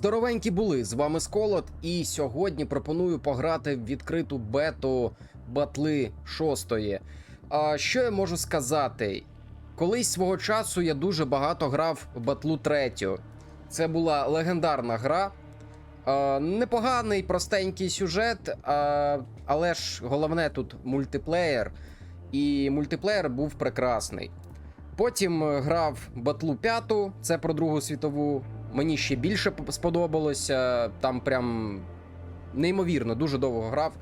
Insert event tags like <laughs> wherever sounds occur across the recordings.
Здоровенькі були з вами Сколот, і сьогодні пропоную пограти в відкриту бету батли шостої. А що я можу сказати? Колись свого часу я дуже багато грав в батлу третю. Це була легендарна гра. А, непоганий, простенький сюжет, а, але ж головне тут мультиплеєр. І мультиплеєр був прекрасний. Потім грав Батлу 5, це про Другу світову. Мені ще більше сподобалося. Там прям неймовірно, дуже довго грав.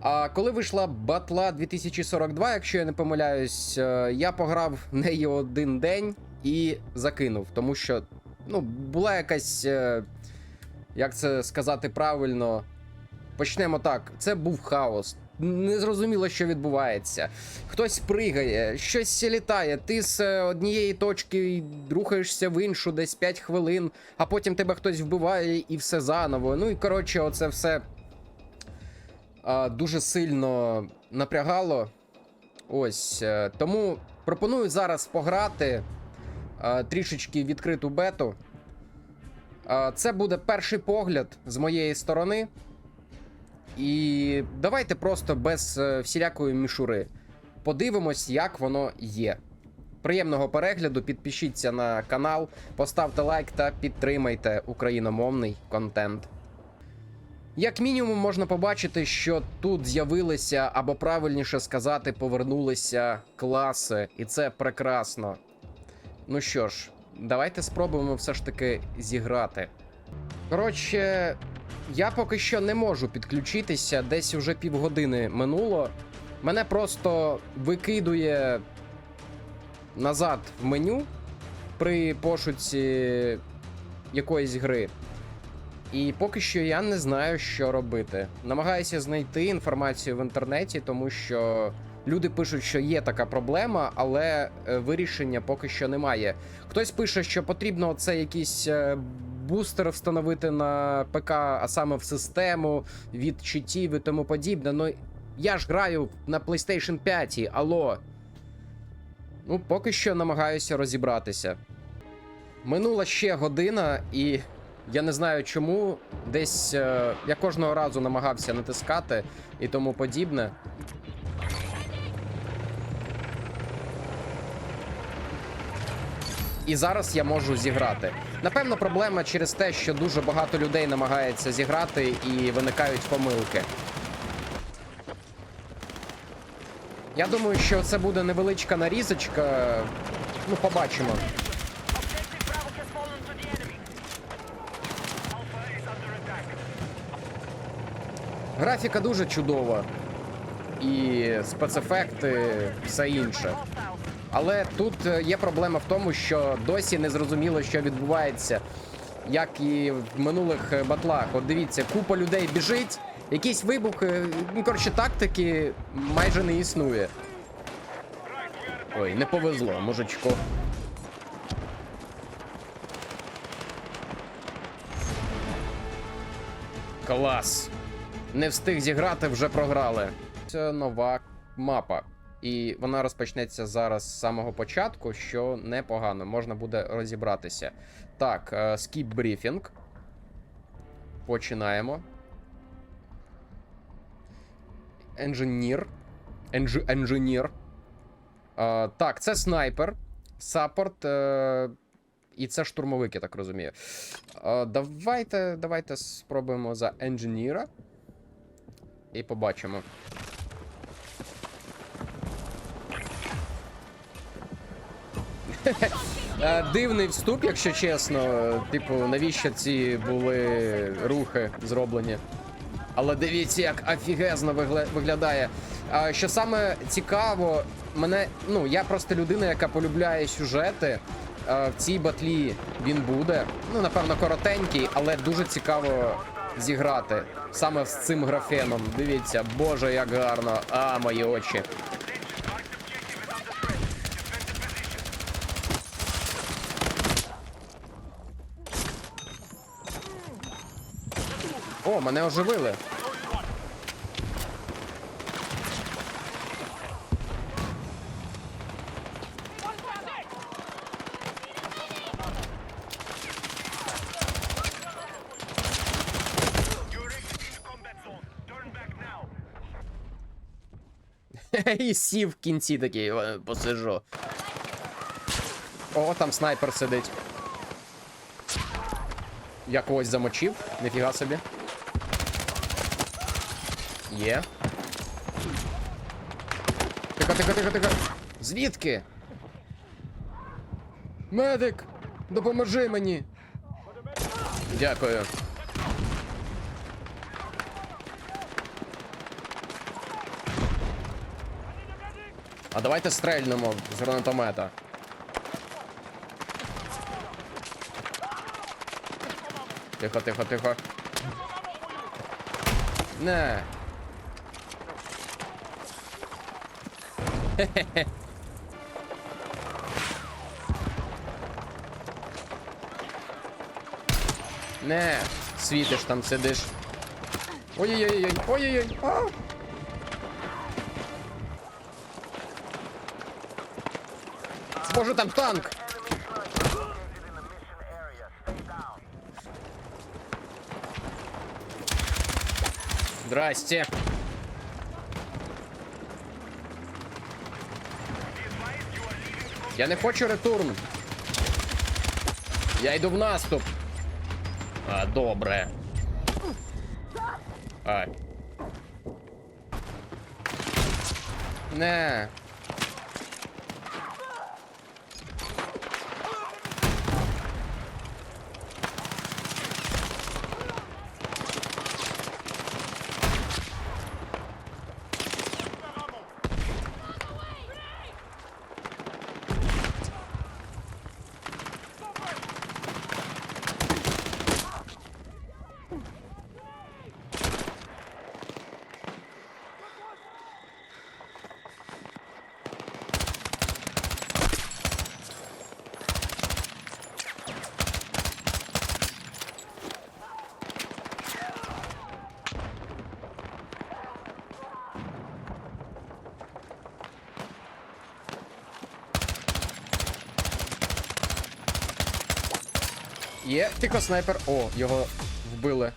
А коли вийшла Батла 2042, якщо я не помиляюсь, е, я пограв неї один день і закинув, тому що ну, була якась, е, як це сказати правильно, почнемо так. Це був хаос. Не зрозуміло, що відбувається. Хтось пригає, щось літає. Ти з е, однієї точки рухаєшся в іншу десь 5 хвилин, а потім тебе хтось вбиває і все заново. Ну і коротше, оце все а, дуже сильно напрягало. Ось. е, Тому пропоную зараз пограти а, трішечки відкриту бету. А, Це буде перший погляд з моєї сторони. І давайте просто без е, всілякої мішури подивимось, як воно є. Приємного перегляду, підпишіться на канал, поставте лайк та підтримайте україномовний контент. Як мінімум, можна побачити, що тут з'явилися, або правильніше сказати, повернулися класи, і це прекрасно. Ну що ж, давайте спробуємо все ж таки зіграти. Коротше, я поки що не можу підключитися, десь уже півгодини минуло. Мене просто викидує назад в меню при пошуці якоїсь гри. І поки що я не знаю, що робити. Намагаюся знайти інформацію в інтернеті, тому що люди пишуть, що є така проблема, але е, вирішення поки що немає. Хтось пише, що потрібно це якийсь е, бустер встановити на ПК, а саме в систему від читів і тому подібне. Ну я ж граю на PlayStation 5, алло. Ну, поки що намагаюся розібратися. Минула ще година, і я не знаю чому. Десь е, я кожного разу намагався натискати і тому подібне. І зараз я можу зіграти. Напевно, проблема через те, що дуже багато людей намагається зіграти і виникають помилки. Я думаю, що це буде невеличка нарізочка. Ну, побачимо. Графіка дуже чудова. І спецефекти, все інше. Але тут е, є проблема в тому, що досі не зрозуміло, що відбувається, як і в минулих е, батлах. От дивіться, купа людей біжить, якісь вибухи, ну коротше, тактики майже не існує. Ой, не повезло, мужичко. Клас. Не встиг зіграти, вже програли. Це нова мапа. І вона розпочнеться зараз з самого початку, що непогано, можна буде розібратися. Так, е, скіп брифінг. Починаємо. Енженір. Енж... Енженір. Е, так, це снайпер. Саппорт. Е... І це штурмовик, я так розумію. Е, давайте, давайте спробуємо за енженіра. І побачимо. <laughs> Дивний вступ, якщо чесно. Типу, навіщо ці були рухи зроблені? Але дивіться, як офігезно виглядає. Що саме цікаво, мене. Ну, я просто людина, яка полюбляє сюжети. В цій батлі він буде. Ну, напевно, коротенький, але дуже цікаво зіграти. Саме з цим графеном. Дивіться, боже, як гарно. А, мої очі. О, мене оживили. <laughs> І сів в кінці такий е, посижу. О, там снайпер сидить. Я когось замочив, ніфіга собі. Є. Тихо, тихо, тихо, тихо. Звідки? Медик! Допоможи мені! Дякую. А давайте стрельнемо з гранатомета. Тихо, тихо, тихо. Не. Хе-хе-хе. Не, світиш там сидиш. Ой-ой-ой, ой-ой-ой. Боже, там танк! Здрасте. Я не хочу ретурн. Я йду в наступ. А, добре. А. Не. Є тихо снайпер. О, його вбили.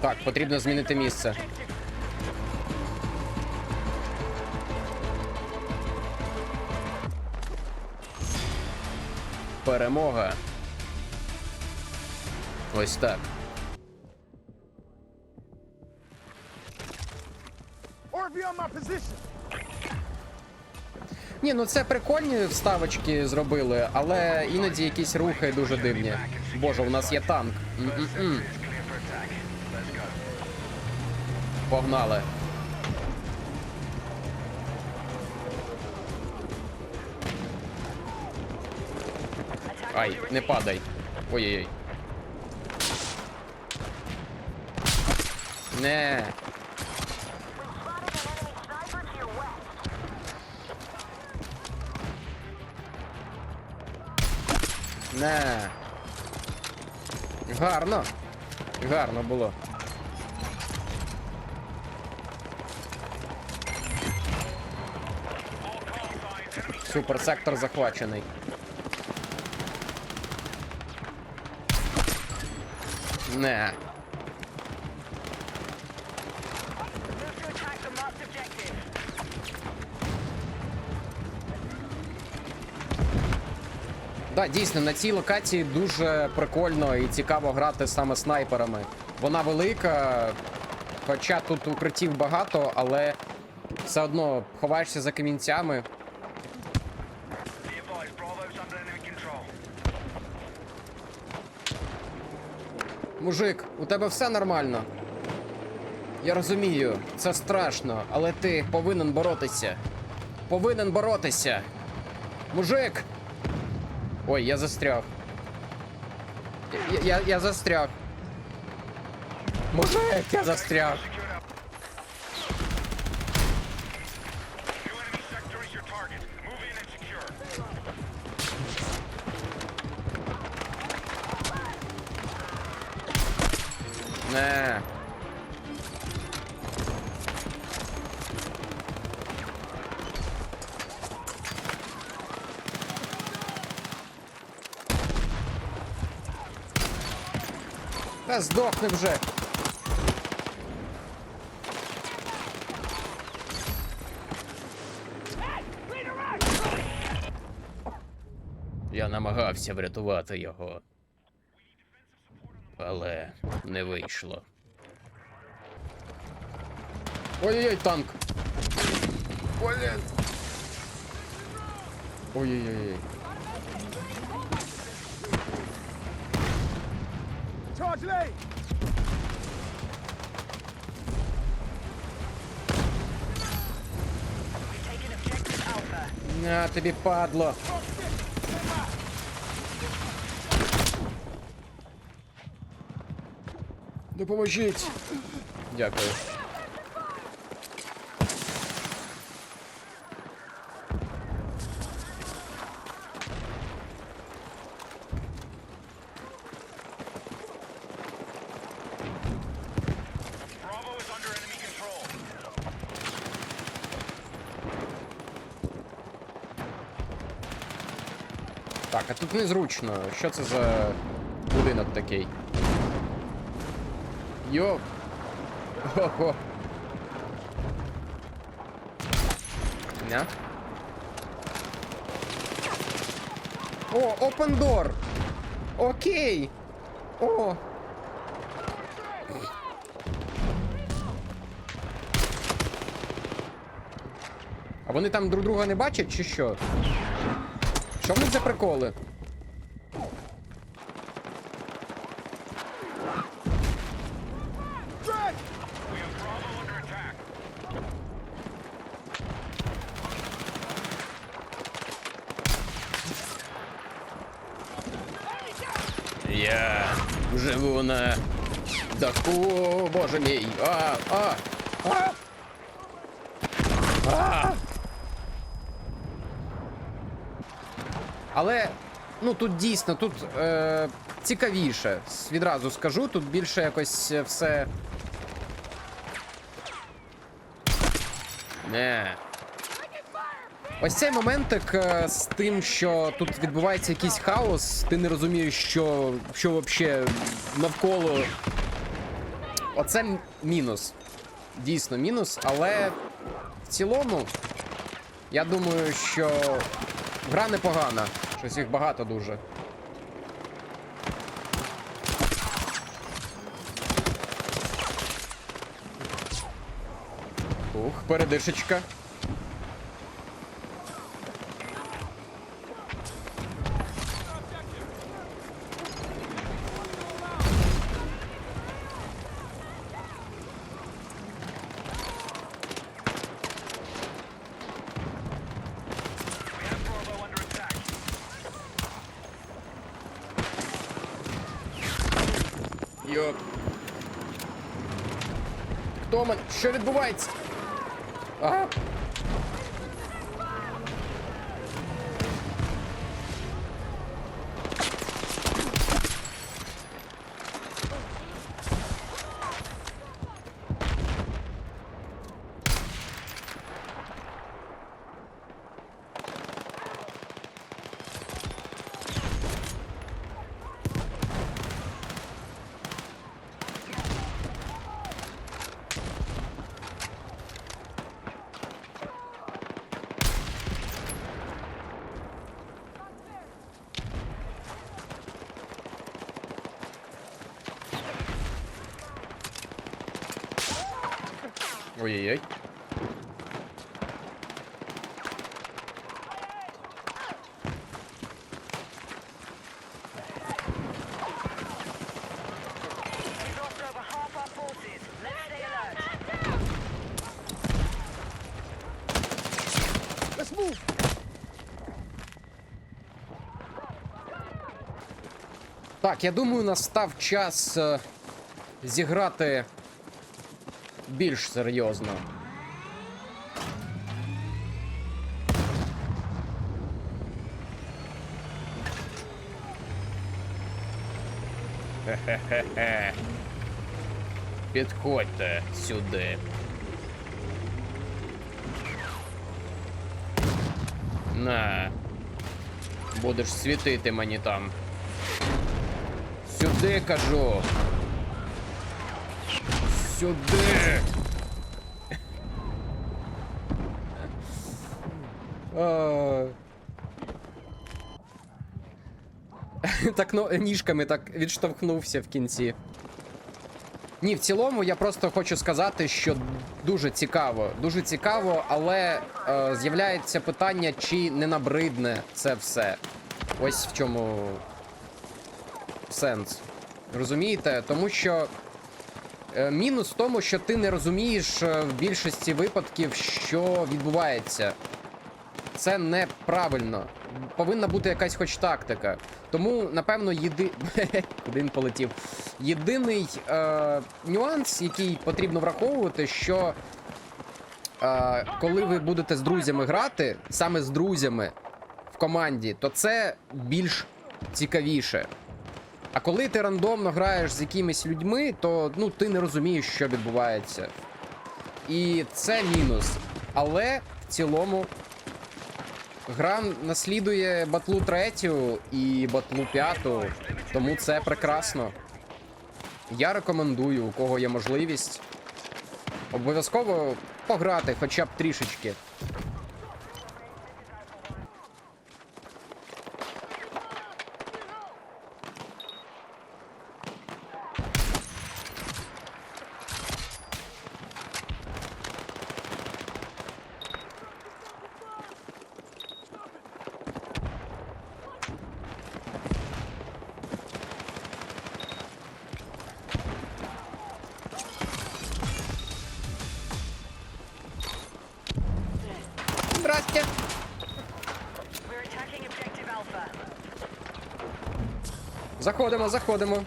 Так, потрібно змінити місце. Перемога. Ось так. Ні, ну це прикольні вставочки зробили, але іноді якісь рухи дуже дивні. Боже, у нас є танк. М-м-м. Погнали. Ай, не падай. Ой-ой-ой. Не. Не. Гарно. Гарно було. Супер, сектор захвачений. Не. Да, дійсно, на цій локації дуже прикольно і цікаво грати саме снайперами. Вона велика, хоча тут укриттів багато, але все одно ховаєшся за камінцями. Мужик, у тебе все нормально. Я розумію, це страшно, але ти повинен боротися. Повинен боротися. Мужик! Ой, я застряг. Я, я, я застряг. Мужик, я застряг. New Та здохни вже. Я намагався врятувати його. Але не вийшло. Ой-ой-ой, танк. Блін. Ой-ой-ой. Charge Alpha. На тобі падло. Допоможіть. Дякую. Так, а тут незручно. Що це за будинок такий? Йо. Ого. Не? О, open door! Окей! О! А вони там друг друга не бачать, чи що? Що в за приколи? Я живу на даху, боже мій. А, а. А. Але ну тут дійсно тут е, цікавіше. Відразу скажу, тут більше якось все. Не. Ось цей моментик е, з тим, що тут відбувається якийсь хаос, ти не розумієш, що, що взагалі навколо. Оце мінус. Дійсно мінус, але в цілому, я думаю, що гра непогана. Щось їх багато дуже. Ух, передишечка. Йоп. Хто мен? Що відбувається? Ага. Move! Так, я думаю, настав час е, зіграти більш серйозно. Хе-хе-хе. Підходьте сюди. На. Будеш світити мені там. Сюди кажу. Сюди. <laughs> Так ну, ніжками так відштовхнувся в кінці. Ні, в цілому я просто хочу сказати, що дуже цікаво, дуже цікаво, але е, з'являється питання, чи не набридне це все. Ось в чому сенс. Розумієте? Тому що мінус в тому, що ти не розумієш е, в більшості випадків, що відбувається. Це неправильно. Повинна бути якась хоч тактика. Тому, напевно, єди... <laughs> Він полетів. Єдиний е... нюанс, який потрібно враховувати, що е... коли ви будете з друзями грати, саме з друзями в команді, то це більш цікавіше. А коли ти рандомно граєш з якимись людьми, то ну, ти не розумієш, що відбувається. І це мінус. Але в цілому Гра наслідує батлу третю і батлу п'яту, тому це прекрасно. Я рекомендую, у кого є можливість, обов'язково пограти хоча б трішечки. Alpha. Заходимо, заходимо.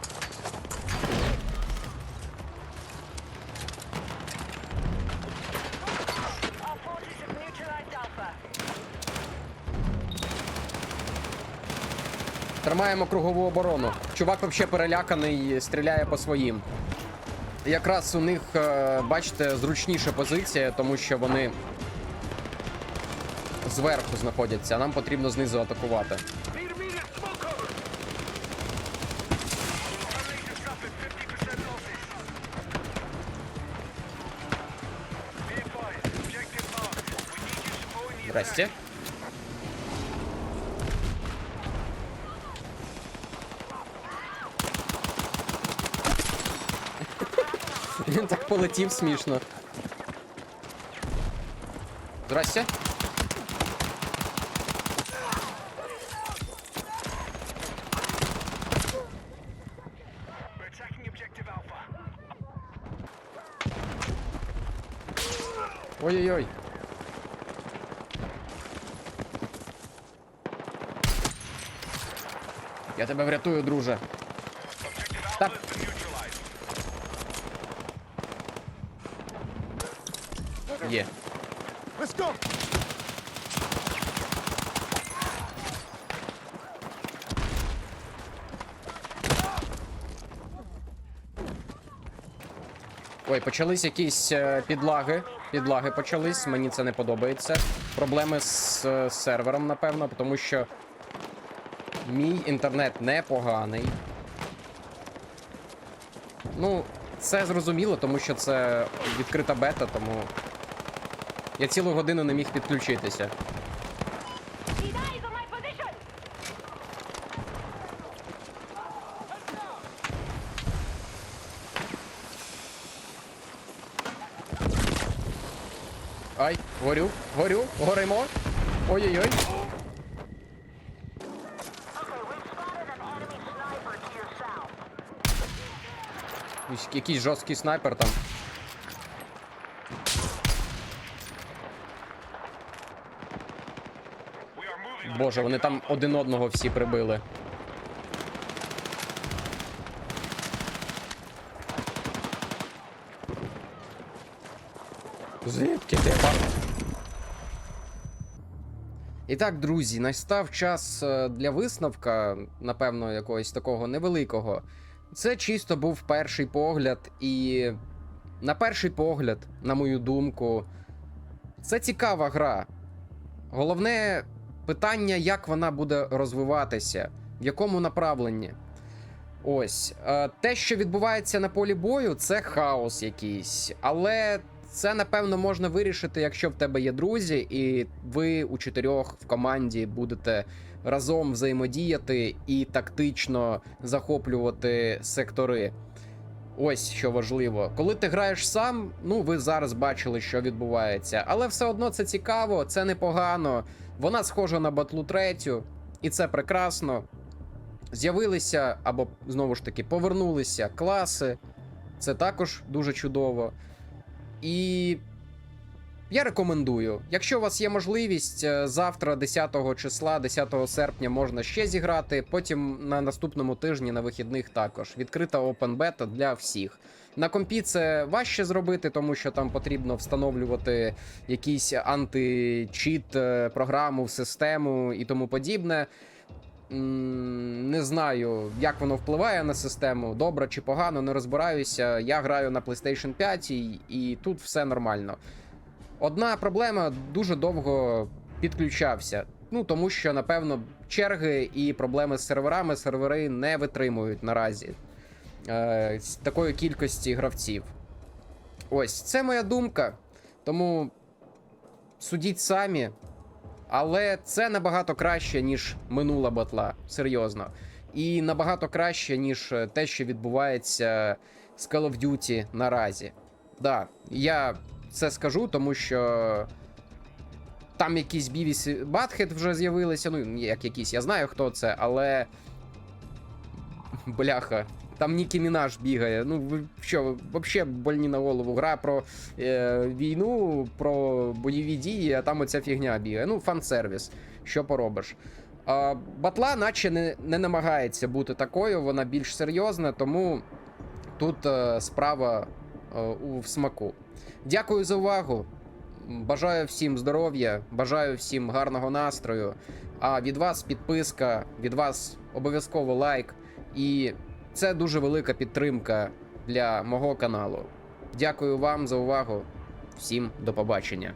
Тримаємо кругову оборону. Чувак взагалі переляканий, стріляє по своїм. Якраз у них, е, бачите, зручніша позиція, тому що вони зверху знаходяться, а нам потрібно знизу атакувати. Здрасте. <laughs> Він так полетів смішно. Здрасте. Я тебе врятую, друже. Та... Є. Ой, почались якісь е, підлаги. Підлаги почались, мені це не подобається. Проблеми з е, сервером, напевно, тому що мій інтернет непоганий. Ну, це зрозуміло, тому що це відкрита бета, тому я цілу годину не міг підключитися. Ай, горю, горю, горимо. Ой-ой-ой. Якийсь- Якийсь жорсткий снайпер там. Боже, вони там один одного всі прибили. Звідки ти? І так, друзі, настав час е, для висновка, напевно, якогось такого невеликого. Це чисто був перший погляд, і на перший погляд, на мою думку, це цікава гра. Головне питання, як вона буде розвиватися, в якому направленні. Ось е, те, що відбувається на полі бою, це хаос якийсь. Але це напевно можна вирішити, якщо в тебе є друзі, і ви у чотирьох в команді будете разом взаємодіяти і тактично захоплювати сектори. Ось що важливо. Коли ти граєш сам, ну ви зараз бачили, що відбувається, але все одно це цікаво, це непогано. Вона схожа на батлу третю, і це прекрасно. З'явилися або знову ж таки повернулися класи. Це також дуже чудово. І я рекомендую. Якщо у вас є можливість, е, завтра, 10 числа, 10 серпня, можна ще зіграти. Потім на наступному тижні на вихідних також. Відкрита open бета для всіх. На компі це важче зробити, тому що там потрібно встановлювати якийсь античіт, е, програму в систему і тому подібне. Не знаю, як воно впливає на систему, добре чи погано, не розбираюся. Я граю на PlayStation 5 і, і тут все нормально. Одна проблема дуже довго підключався. Ну тому що, напевно, черги і проблеми з серверами сервери не витримують наразі е, такої кількості гравців. Ось це моя думка. Тому судіть самі. Але це набагато краще, ніж минула батла. Серйозно. І набагато краще, ніж е, те, що відбувається з Call of Duty наразі. Да, я це скажу, тому що там якісь Бівіс і Батхед вже з'явилися. Ну, як якісь, я знаю, хто це, але. Бляха. Там Нікі Мінаш бігає. Ну, що, взагалі больні на голову. Гра про е, війну, про бойові дії, а там оця фігня бігає. Ну, фан-сервіс. Що поробиш? А, батла, наче не, не намагається бути такою, вона більш серйозна, тому тут е, справа е, у в смаку. Дякую за увагу. Бажаю всім здоров'я, бажаю всім гарного настрою. А від вас підписка, від вас обов'язково лайк. І це дуже велика підтримка для мого каналу. Дякую вам за увагу. Всім до побачення.